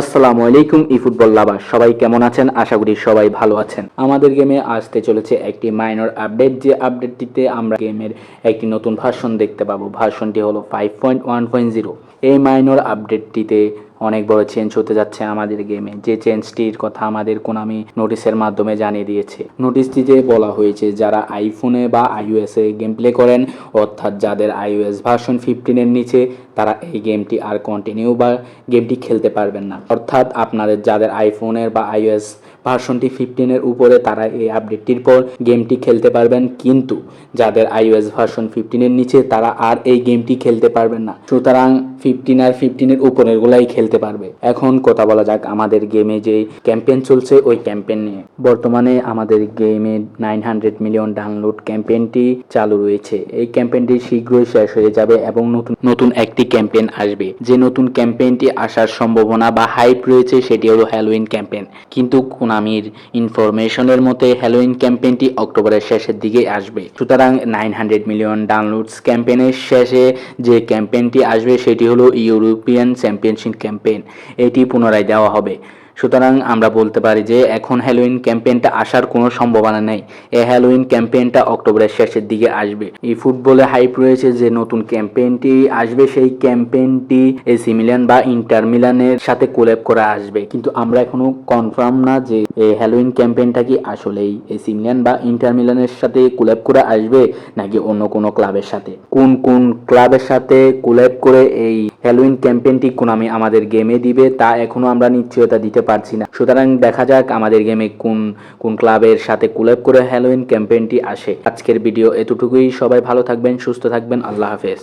আসসালামু আলাইকুম, ই ফুটবল লাভার। সবাই কেমন আছেন? আশা করি সবাই ভালো আছেন। আমাদের গেমে আসতে চলেছে একটি মাইনর আপডেট। যে আপডেটটিতে আমরা গেমের একটি নতুন ভার্সন দেখতে পাবো। ভার্সনটি হলো five point one point zero এই মাইনর আপডেটটিতে অনেক বড় চেঞ্জ হতে যাচ্ছে আমাদের গেমে যে চেঞ্জটির কথা আমাদের কোনামি নোটিশের মাধ্যমে জানিয়ে দিয়েছে। নোটিশটিতে বলা হয়েছে, যারা আইফোনে বা আইওএসে গেম প্লে করেন, অর্থাৎ যাদের আইওএস ভার্সন ফিফটিনের নিচে, তারা এই গেমটি আর কন্টিনিউ বা গেমটি খেলতে পারবেন না। অর্থাৎ আপনাদের যাদের আইফোনের বা আইওএস ভার্সনটি ফিফটিনের উপরে, তারা এই আপডেটটির পর গেমটি খেলতে পারবেন। কিন্তু যাদের আইওএস ভার্সন ফিফটিনের নিচে, তারা আর এই গেমটি খেলতে পারবেন না। সুতরাং ফিফটিন আর ফিফটিনের উপরের গুলাই খেলতে পারবে। এখন কথা বলা যাক আমাদের গেমে যে ক্যাম্পেইন চলছে ওই ক্যাম্পেইন নিয়ে। বর্তমানে আমাদের গেমে নাইন হান্ড্রেড মিলিয়ন ডাউনলোড ক্যাম্পেইনটি চালু রয়েছে। এই ক্যাম্পেইনটি শীঘ্রই শেষ হয়ে যাবে এবং নতুন নতুন একটি ক্যাম্পেইন আসবে। যে নতুন ক্যাম্পেইনটি আসার সম্ভাবনা বা হাইপ রয়েছে সেটি হলো হ্যালোইন ক্যাম্পেইন কিন্তু কোনামির ইনফরমেশনের মতে হ্যালোইন ক্যাম্পেইনটি অক্টোবরের শেষের দিকে আসবে। সুতরাং নাইন হান্ড্রেড মিলিয়ন ডাউনলোডস ক্যাম্পেইনের শেষে যে ক্যাম্পেইনটি আসবে সেটি হলো ইউরোপিয়ান চ্যাম্পিয়নশিপ ক্যাম্পেইন। এটি পুনরায় দেওয়া হবে। সুতরাং আমরা বলতে পারি যে এখন হ্যালোইন ক্যাম্পেইনটা আসার কোনো সম্ভাবনা নেই। এই হ্যালোইন ক্যাম্পেইনটা অক্টোবরের শেষের দিকে আসবে। এই ফুটবলে হাইপ রয়েছে যে নতুন ক্যাম্পেইনটি আসবে। সেই ক্যাম্পেইনটি এসি মিলান বা ইন্টার মিলানের সাথে কোল্যাব করে আসবে। কিন্তু আমরা এখনও কনফার্ম না যে এই হ্যালোইন ক্যাম্পেইনটা কি আসলেই এসি মিলান বা ইন্টার মিলানের সাথে কোল্যাব করে আসবে নাকি অন্য কোনো ক্লাবের সাথে? কোন কোন ক্লাবের সাথে কোল্যাব করে এই হ্যালোইন ক্যাম্পেইনটি কোনামি আমাদের গেমে দিবে, তা এখনও আমরা নিশ্চয়তা দিতে পারছি না। সুতরাং দেখা যাক আমাদের গেমে কোন কোন ক্লাবের সাথে কোলাব করে হ্যালোইন ক্যাম্পেইনটি আসে। আজকের ভিডিও এতটুকুই। সবাই ভালো থাকবেন, সুস্থ থাকবেন। আল্লাহ হাফেজ।